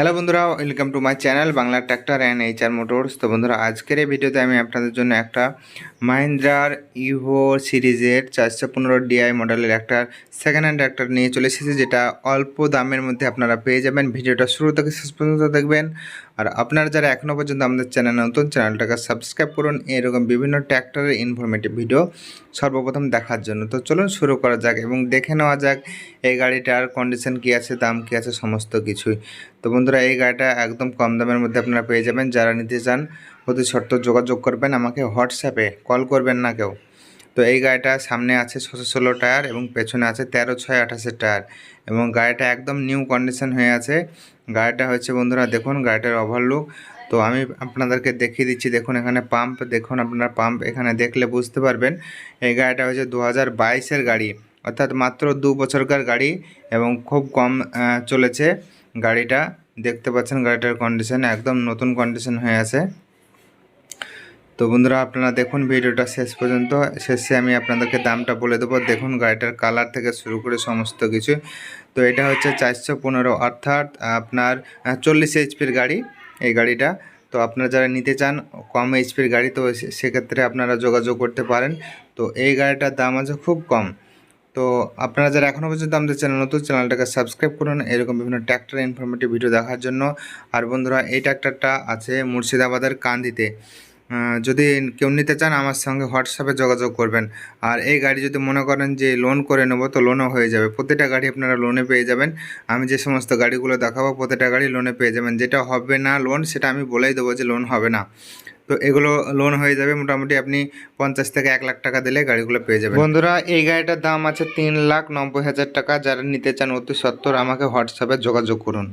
Hello বন্ধুরা welcome to my channel Bangla tractor and HR motors তো বন্ধুরা, আজকের এই ভিডিওতে আমি আপনাদের জন্য একটা মাহিন্দ্রার ইভো সিরিজের চারশো পনেরো ডিআই মডেলের একটা সেকেন্ড হ্যান্ড ট্র্যাক্টর নিয়ে চলে এসেছি, যেটা অল্প দামের মধ্যে আপনারা পেয়ে যাবেন। ভিডিওটা শুরু থেকে শেষ পর্যন্ত দেখবেন। আর আপনারা যারা এখনও পর্যন্ত আমাদের চ্যানেল নতুন চ্যানেলটাকে সাবস্ক্রাইব করুন। এরকম বিভিন্ন ট্র্যাক্টরের ইনফরমেটিভ ভিডিও সর্বপ্রথম দেখার জন্য। তো চলুন শুরু করা যাক এবং দেখে নেওয়া যাক এই গাড়িটার কন্ডিশন কী আছে, দাম কী আছে, সমস্ত কিছুই। তো বন্ধুরা, এই গাড়িটা একদম কম দামের মধ্যে আপনারা পেয়ে যাবেন। যারা নিতে চান অতি শর্ত যোগাযোগ করবেন, আমাকে হোয়াটসঅ্যাপে কল করবেন না কেউ। তো এই গাড়িটা সামনে আছে ছশো ষোলো টায়ার এবং পেছনে আছে তেরো ছয় আঠাশের টায়ার এবং গাড়িটা একদম নিউ কন্ডিশন হয়ে আছে। গাড়িটা হচ্ছে বন্ধুরা, দেখুন গাড়িটার ওভারলুক তো আমি আপনাদেরকে দেখিয়ে দিচ্ছি, দেখুন এখানে পাম্প দেখুন আপনারা পাম্প এখানে দেখলে বুঝতে পারবেন। এই গাড়িটা হচ্ছে দু হাজার গাড়ি, অর্থাৎ মাত্র দু বছরকার গাড়ি এবং খুব কম চলেছে গাড়িটা। দেখতে পাচ্ছেন গাড়িটার কন্ডিশন একদম নতুন কন্ডিশন হয়ে আছে। তো বন্ধুরা, আপনারা দেখুন ভিডিওটা শেষ পর্যন্ত। শেষে আমি আপনাদেরকে দামটা বলে দেবো। দেখুন, গাড়িটার কালার থেকে শুরু করে সমস্ত কিছু। তো এটা হচ্ছে চারশো পনেরো, অর্থাৎ আপনার চল্লিশ এইচপির গাড়ি এই গাড়িটা। তো আপনারা যারা নিতে চান, কম এইচপির গাড়ি, তো সেক্ষেত্রে আপনারা যোগাযোগ করতে পারেন। তো এই গাড়িটার দাম আছে খুব কম। তো আপনারা যারা এখনও পর্যন্ত আমাদের চ্যানেল নতুন, চ্যানেলটাকে সাবস্ক্রাইব করুন। এরকম বিভিন্ন ট্র্যাক্টর ইনফরমেটিভ ভিডিও দেখার জন্য। আর বন্ধুরা, এই ট্র্যাক্টরটা আছে মুর্শিদাবাদের কান্দিতে। যদি কেউ নিতে চান, আমার সঙ্গে হোয়াটসঅ্যাপে যোগাযোগ করবেন। আর এই গাড়ি যদি মনে করেন যে লোন করে নেব, তো লোনও হয়ে যাবে। প্রতিটা গাড়ি আপনারা লোনে পেয়ে যাবেন। আমি যে সমস্ত গাড়িগুলো দেখাবো, প্রতিটা গাড়ি লোনে পেয়ে যাবেন। যেটা হবে না লোন সেটা আমি বলেই দেবো যে লোন হবে না। তো এগুলো লোন হয়ে যাবে। মোটামুটি আপনি পঞ্চাশ থেকে এক লাখ টাকা দিলে গাড়িগুলো পেয়ে যাবেন। বন্ধুরা, এই গাড়িটার দাম আছে তিন লাখ নব্বই হাজার টাকা। যারা নিতে চান অতি সত্তর আমাকে হোয়াটসঅ্যাপে যোগাযোগ করুন।